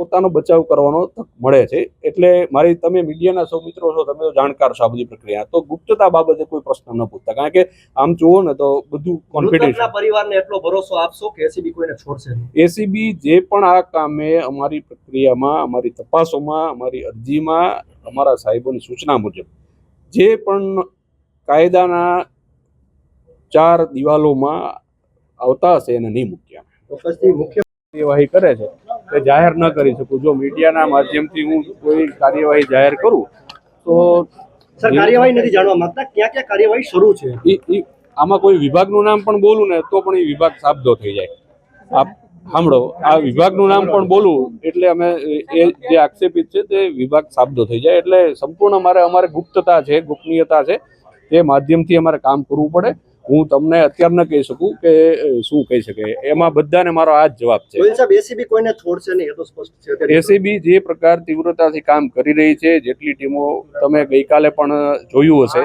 પોતાનો બચાવ કરવાનો તક મળે છે. એટલે મારી તમે મીડિયાના સૌ મિત્રો છો તમે તો જાણકાર છો આ બધી પ્રક્રિયા. તો ગુપ્તતા બાબતે કોઈ પ્રશ્ન ન પૂછતા. કારણ કે આમ જુઓ ને તો બધું કોન્ફિડન્સ પરિવારને એટલો ભરોસો આપશો કે એસીબી કોઈને છોડશે એસીબી જે પણ આ કામે અમારી પ્રક્રિયામાં અમારી તપાસોમાં અમારી અરજીમાં અમારા સાહેબોની સૂચના મુજબ જે પણ કાયદાના ચાર દિવાલોમાં આવતા હશે એને નહીં મૂક્યા. ચોક્કસથી મુખ્ય કાર્યવાહી કરે છે. તે જાહેર ન કરી શકું. જો મીડિયાના માધ્યમથી હું કોઈ કાર્યવાહી જાહેર કરું તો સર કાર્યવાહી નથી જાણવા માંગતા. ક્યાં ક્યાં કાર્યવાહી શરૂ છે? ઈ આમાં કોઈ વિભાગનું નામ પણ બોલું ને તો પણ એ વિભાગ સાબદો થઈ જાય. આપ સાંભળો આ વિભાગનું નામ પણ બોલું એટલે અમે એ જે આક્ષેપિત છે તે વિભાગ સાબદો થઈ જાય. એટલે સંપૂર્ણ અમારે અમારે ગુપ્તતા છે ગોપનીયતા છે તે માધ્યમથી અમારે કામ કરવું પડે. હું તમને અત્યારે ન કહી શકું કે શું કહી શકે. એમાં બધાને મારો આ જ જવાબ છે. એસીબી કોઈને છોડશે નહીં એ તો સ્પષ્ટ છે. એસીબી જે પ્રકાર તીવ્રતાથી કામ કરી રહી છે જેટલી ટીમો તમે ગઈકાલે પણ જોયું હશે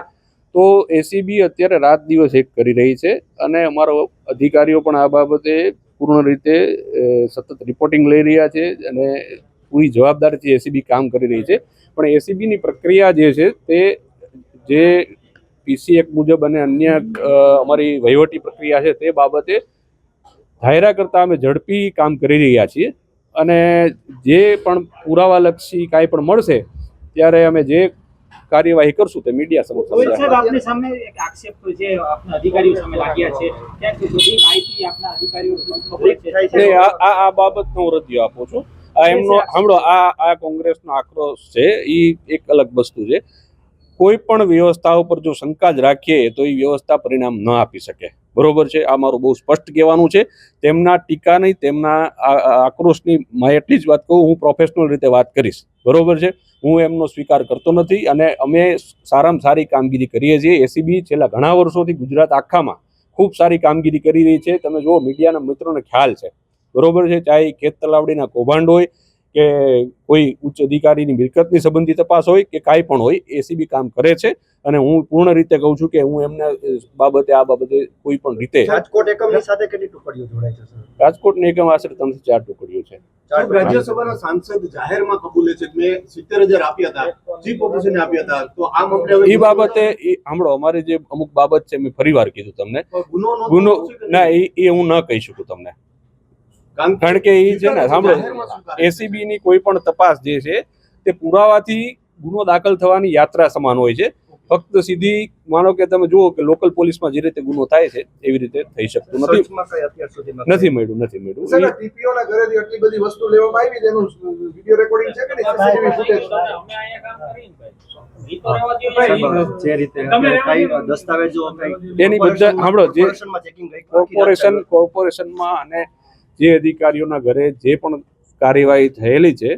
તો એસીબી અત્યારે રાત દિવસ એક કરી રહી છે અને અમારો અધિકારીઓ પણ આ બાબતે પૂર્ણ રીતે સતત રિપોર્ટિંગ લઈ રહ્યા છે અને પૂરી જવાબદારીથી એસીબી કામ કરી રહી છે. પણ એસીબીની પ્રક્રિયા જે છે તે જે પીસી એક મુજબ અને અન્ય અમારી વહીવટી પ્રક્રિયા છે તે બાબતે ધાયરા કરતાં અમે ઝડપી કામ કરી રહ્યા છીએ. અને જે પણ પુરાવાલક્ષી કાંઈ પણ મળશે ત્યારે અમે જે કાર્યવાહી કરશું તે મીડિયા સમક્ષ સામે એક આક્ષેપ જે આપના અધિકારીઓ સામે લાગ્યા છે. માહિતી આપના અધિકારીઓ આ આ બાબતનો હું રજૂ આપું છું. આ એમનો સાંભળો આ આ કોંગ્રેસનો આક્રોશ છે એ એક અલગ વસ્તુ છે. કોઈ પણ વ્યવસ્થા ઉપર જો શંકા જ રાખીએ તો એ વ્યવસ્થા પરિણામ ન આપી શકે. બરોબર છે? આ મારું બહુ સ્પષ્ટ કહેવાનું છે. તેમના ટીકા નહીં, તેમના આક્રોશની મેં એટલી જ વાત કહું, હું પ્રોફેશનલ રીતે વાત કરીશ. બરોબર છે? હું એમનો સ્વીકાર કરતો નથી અને અમે સારામાં સારી કામગીરી કરીએ છીએ. એસીબી છેલ્લા ઘણા વર્ષોથી ગુજરાત આખામાં ખૂબ સારી કામગીરી કરી રહી છે. તમે જુઓ, મીડિયાના મિત્રોને ખ્યાલ છે. બરોબર છે? ચાહે ખેત તલાવડીના કૌભાંડ હોય કે કોઈ ઉચ્ચ અધિકારીની મિલકતની સંબંધી તપાસ હોય કે કાંઈ પણ હોય એસીબી કામ કરે છે. અને હું પૂર્ણ રીતે કહું છું કે હું એમના બાબતે આ બાબતે કોઈ પણ રીતે રાજકોટ એકમની સાથે કેટલી ટુકડીઓ જોડાય છે રાજકોટની એકમ આશરે ત્રણથી ચાર ટુકડીઓ છે. રાજ્યસભાના સાંસદ જાહેરમાં કબૂલે છે મેં સિત્તેર હજાર આપ્યા હતા ચીફ ઓફિસરને આપ્યા હતા. તો આ મામલે એ બાબતે એ સાંભળો અમારી જે અમુક બાબત છે મેં ફરી વાર કીધું તમને. ગુનો ગુનો ના એ એ હું ન કહી શકું તમને. કારણ કે એ છે ને સાંભળો. એસીબી ની કોઈ પણ તપાસ જે છે તે પુરાવાથી ગુનો દાખલ થવાની યાત્રા સમાન હોય છે ફક્ત સીધી માનો કે તમે જુઓ કે લોકલ પોલીસમાં જે રીતે ગુનો થાય છે એવી રીતે થઈ શકતું નથી નથી મળ્યું નથી મળ્યું સાહેબ, એ- આ TPO ના ઘરેથી આટલી બધી વસ્તુ લેવામાં આવી તેનું વીડિયો રેકોર્ડિંગ છે કે નહીં CCTV footage? અમે અહીંયા કામ કરીને ભાઈ ઈ તો રહેવા દ્યો ને. સાહેબ, જે રીતે તમે કઈ રહેવા દ્યો. દસ્તાવેજો કઈ એની બધા સાંભળો જે કોર્પોરેશન કોર્પોરેશનમાં અને જે અધિકારીઓના ઘરે જે પણ કાર્યવાહી થયેલી છે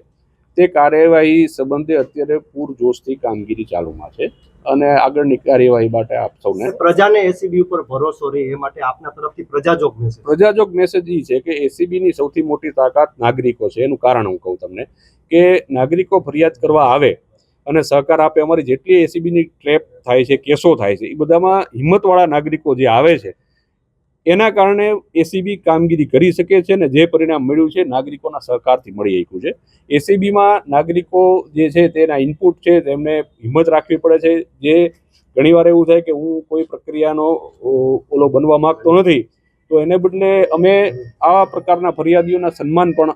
તે કાર્યવાહી સંબંધે અત્યારે પૂરજોશથી કામગીરી ચાલુમાં છે અને આગળની કાર્યવાહી માટે આપ સૌને પ્રજાને એસીબી ઉપર ભરોસો રહે એ માટે આપના તરફથી પ્રજાજોગ મેસેજ પ્રજાજોગ મેસેજ એ છે કે એસીબીની સૌથી મોટી તાકાત નાગરિકો છે એનું કારણ હું કહું તમને કે નાગરિકો ફરિયાદ કરવા આવે અને સહકાર આપે અમારી જેટલી એસીબીની ટ્રેપ થાય છે કેસો થાય છે એ બધામાં હિંમતવાળા નાગરિકો જે આવે છે એના કારણે એસીબી કામગીરી કરી શકે છે અને જે પરિણામ મળ્યું છે નાગરિકોના સહકારથી મળી શક્યું છે. એસીબીમાં નાગરિકો જે છે તેના ઇનપુટ છે તેમને હિંમત રાખવી પડે છે. જે ઘણીવાર એવું થાય કે હું કોઈ પ્રક્રિયાનો ઓલો બનવા માંગતો નથી, તો એને બદલે અમે આવા પ્રકારના ફરિયાદીઓના સન્માન પણ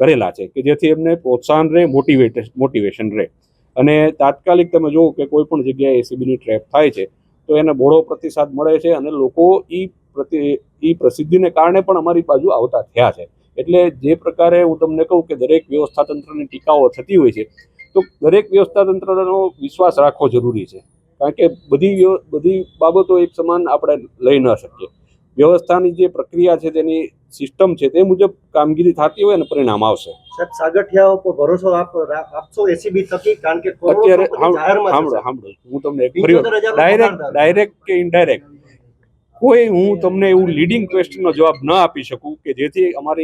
કરેલા છે કે જેથી એમને પ્રોત્સાહન રહે મોટિવેટ મોટિવેશન રહે. અને તાત્કાલિક તમે જુઓ કે કોઈ પણ જગ્યાએ એસીબીની ટ્રેપ થાય છે, તો એને બહોળો પ્રતિસાદ મળે છે અને લોકો એ પ્રતિ એ પ્રસિદ્ધિને કારણે પણ અમારી બાજુ આવતા થયા છે. એટલે જે પ્રકારે હું તમને કહું કે દરેક વ્યવસ્થા તંત્રની ટીકાઓ થતી હોય છે તો દરેક વ્યવસ્થા તંત્રનો વિશ્વાસ રાખવો જરૂરી છે. કારણ કે બધી બધી બાબતો એક સમાન આપણે લઈ ન શકીએ. વ્યવસ્થાની જે પ્રક્રિયા છે તેની સિસ્ટમ છે તે મુજબ કામગીરી થતી હોય અને પરિણામ આવશે. સાહેબ સાગઠિયા ઉપર ભરોસો આપ આપશો એસીબી થકી? કારણ કે અત્યારે સાંભળો સાંભળો હું તમને ડાયરેક્ટ ડાયરેક્ટ કે ઇનડાયરેક્ટ? કોઈ હું તમને એવું લીડિંગ ક્વેશ્ચનનો જવાબ ન આપી શકું કે જેથી અમારી